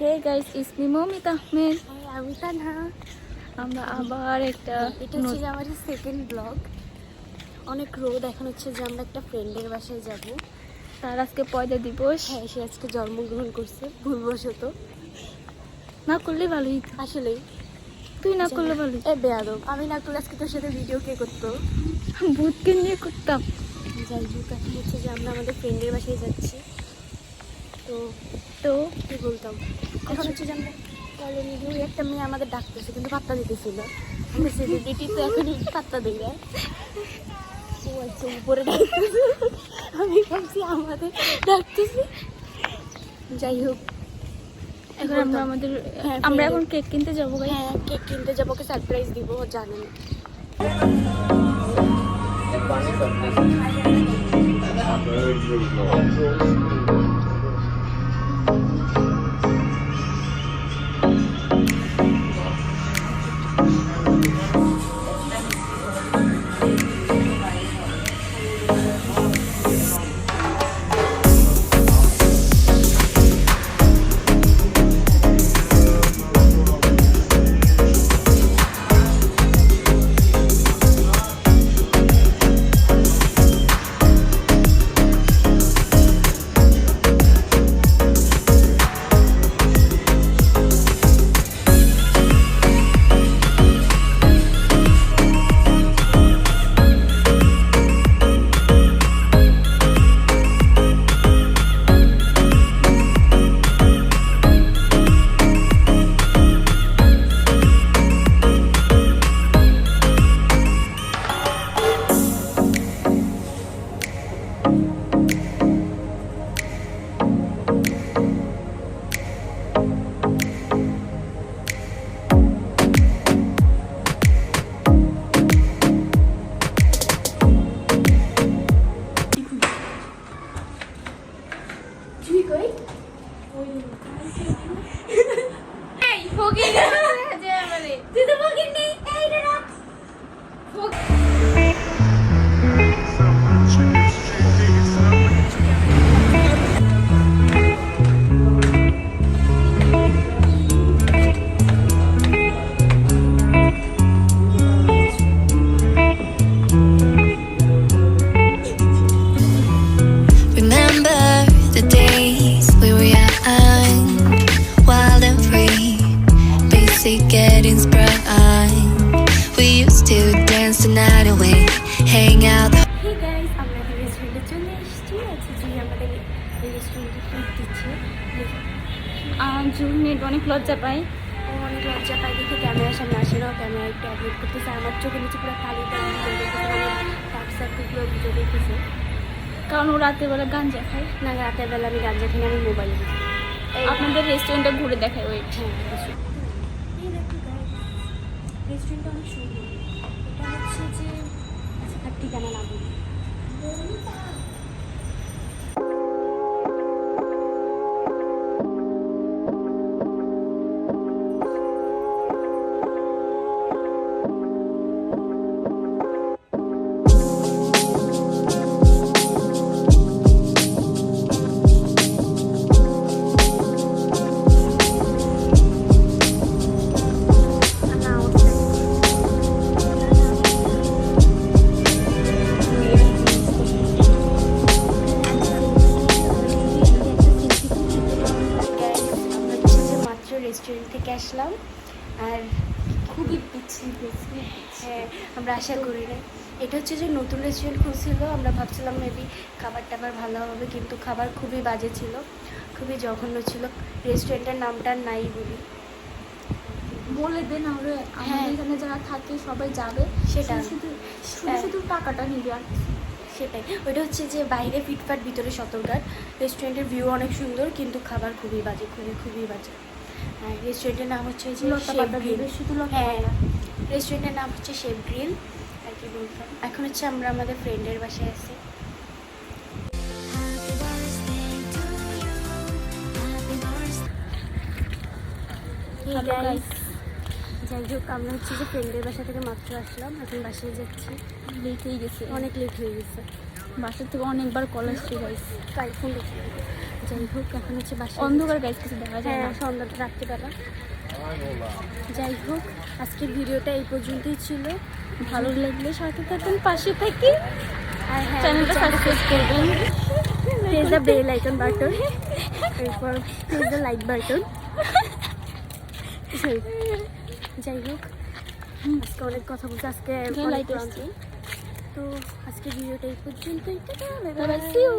Hey guys is me Momit Ahmed আমি তা না আমরা আবার একটা এটা যে আমার সেকেন্ড ব্লগ অনেক রোদ এখন হচ্ছে যে আমরা একটা ফ্রেন্ডের বাসায় যাব। তার আজকে পয়দা দিবস। হ্যাঁ সে আজকে জন্মগ্রহণ করছে ভুলবশত। না করলে ভালোই হতো। আসলেই। তুই না করলে ভালোই। এ বেয়াদব। আমি না করলে আজকে তোর সাথে ভিডিও কে করতো? ভূতকে নিয়ে করতাম। যাই হোক এখন হচ্ছে যে আমরা আমাদের ফ্রেন্ডের বাসায় যাচ্ছি। তো তো কি বলতাম? এখন হচ্ছে আমরা কলোনি ওই একটা মেয়ে আমাদের ডাকতেছে কিন্তু পাত্তা দিতেছিল আমরা সেলিব্রিটি তো এখন পাত্তা দিই না ও আচ্ছা উপরে ডাকতেছে। আমি ভাবছি আমাদের ডাকতেছে। যাই হোক এখন আমরা আমাদের হ্যাঁ, আমরা এখন কেক কিনতে যাব হ্যাঁ কেক কিনতে যাব ওকে সারপ্রাইজ দিব ও জানে না Remember চলে এসেছি আজকে যে আমাদের এই রেস্টুরেন্টে ট্রিট দিচ্ছে। আর জুনিয়র অনেক লজ্জা পাই ও অনেক লজ্জা পাই দেখে ক্যামেরার সামনে আসে না ক্যামেরা একটু অ্যাভয়েড করতেছে। আমার চোখের নিচে পুরো কালি টালি ভিজে দেখতেছে কারণ ও রাতের বেলা গাঞ্জা খায়। না রাতের বেলা আমি গাঞ্জা কিনে আমি মোবাইল আপনাদের রেস্টুরেন্টটা ঘুরে দেখায় ওয়েট হ্যাঁ রেস্টুরেন্টটা অনেক সুন্দর। এটা হচ্ছে যে আচ্ছা ঠিকানা না হ্যাঁ আমরা আশা করি না। এটা হচ্ছে যে নতুন রেস্টুরেন্ট খুলছিল আমরা ভাবছিলাম মেবি খাবার টাবার ভালো হবে কিন্তু খাবার খুবই বাজে ছিল খুবই জঘন্য ছিল। রেস্টুরেন্টের নামটা নাই বলি। বলে দে না হলে হ্যাঁ। আমাদের এখানে যারা থাকে সবাই যাবে। সেটা। শুধু শুধু হ্যাঁ। টাকাটা নিবে আর সেটাই। ওইটা হচ্ছে যে বাইরে ফিটফাট ভিতরে সতর্কার। রেস্টুরেন্টের ভিউ অনেক সুন্দর কিন্তু খাবার খুবই বাজে খুবই খুবই বাজে। হ্যাঁ রেস্টুরেন্টের নাম হচ্ছে যে হ্যাঁ। রেস্টুরেন্টের নাম হচ্ছে শেফ গ্রিল। আর কি বলতাম এখন হচ্ছে আমরা আমাদের ফ্রেন্ডের বাসায় আছি. যাই হোক আমরা হচ্ছে যে ফ্রেন্ডের বাসা থেকে মাত্র আসলাম। এখন বাসায় যাচ্ছি। লেট হয়ে গেছে। অনেক লেট হয়ে গেছে। বাসা থেকে অনেকবার কল আসছে গাইস কাল ফোন যাই হোক এখন হচ্ছে বাসায় অন্ধকার গাইজ কিছু দেখা যায় হ্যাঁ না। সন্ধ্যাটা রাত্রিবেলা। যাই হোক আজকের ভিডিওটা এই পর্যন্তই ছিল। ভালো লাগলে সাথে থাকুন পাশে থাকি। আর হ্যাঁ চ্যানেলটা সাবস্ক্রাইব করবেন। Press the bell icon button এরপর প্রেস দ্য লাইক বাটন যাই হোক আজকে অনেক কথা বলছি আজকে তো আজকের ভিডিওটা এই পর্যন্তই। Tata, by C you